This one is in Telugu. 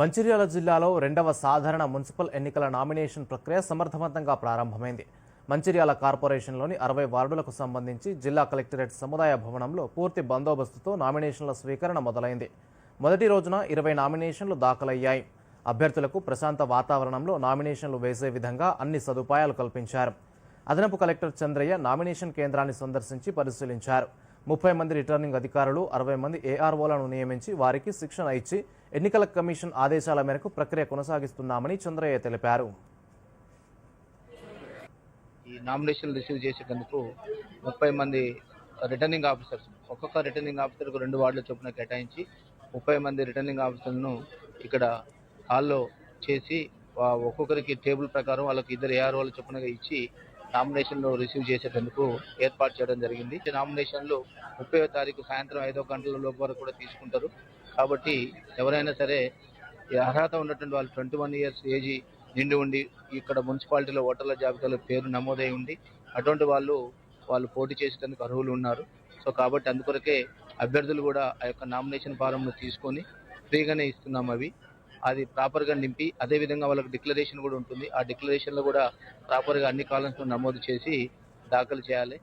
మంచిర్యాల జిల్లాలో రెండవ సాధారణ మున్సిపల్ ఎన్నికల నామినేషన్ ప్రక్రియ సమర్థవంతంగా ప్రారంభమైంది. మంచిర్యాల కార్పొరేషన్లోని అరవై వార్డులకు సంబంధించి జిల్లా కలెక్టరేట్ సముదాయ భవనంలో పూర్తి బందోబస్తుతో నామినేషన్ల స్వీకరణ మొదలైంది. మొదటి రోజున ఇరవై నామినేషన్లు దాఖలయ్యాయి. అభ్యర్థులకు ప్రశాంత వాతావరణంలో నామినేషన్లు వేసే విధంగా అన్ని సదుపాయాలు కల్పించారు. అదనపు కలెక్టర్ చంద్రయ్య నామినేషన్ కేంద్రాన్ని సందర్శించి పరిశీలించారు. ముప్పై మంది రిటర్నింగ్ అధికారులు అరవై మంది ఏఆర్ఓలను నియమించి వారికి శిక్షణ ఇచ్చి ఎన్నికల కమిషన్ ఆదేశాల మేరకు ప్రక్రియ కొనసాగిస్తున్నామని చంద్రయ్య తెలిపారు. ఈ నామినేషన్ రిసీవ్ చేసేటందుకు ముప్పై మంది రిటర్నింగ్ ఆఫీసర్స్ ఒక్కొక్క రిటర్నింగ్ ఆఫీసర్కు రెండు వార్డుల చొప్పున కేటాయించి ముప్పై మంది రిటర్నింగ్ ఆఫీసర్లను ఇక్కడ హాల్లో చేసి ఒక్కొక్కరికి టేబుల్ ప్రకారం వాళ్ళకి ఇద్దరు ఏఆర్ఓల చొప్పున ఇచ్చి నామినేషన్లు రిసీవ్ చేసేటందుకు ఏర్పాటు చేయడం జరిగింది. ఈ నామినేషన్లు ముప్పై తారీఖు సాయంత్రం ఐదో గంటల లోపు వరకు కూడా తీసుకుంటారు. కాబట్టి ఎవరైనా సరే అర్హత ఉన్నటువంటి వాళ్ళు ట్వంటీ వన్ ఇయర్స్ ఏజీ నిండి ఉండి ఇక్కడ మున్సిపాలిటీలో ఓటర్ల జాబితాలో పేరు నమోదై ఉండి అటువంటి వాళ్ళు వాళ్ళు పోటీ చేసేందుకు అర్హులు ఉన్నారు. సో కాబట్టి అందుకొరకే అభ్యర్థులు కూడా ఆ యొక్క నామినేషన్ ఫారంను తీసుకొని ఫ్రీగానే ఇస్తున్నాం అవి. అది ప్రాపర్గా నింపి అదే విధంగా వాళ్ళకి డిక్లరేషన్ కూడా ఉంటుంది. ఆ డిక్లరేషన్లో కూడా ప్రాపర్గా అన్ని కాలమ్స్ నమోదు చేసి దాఖలు చేయాలి.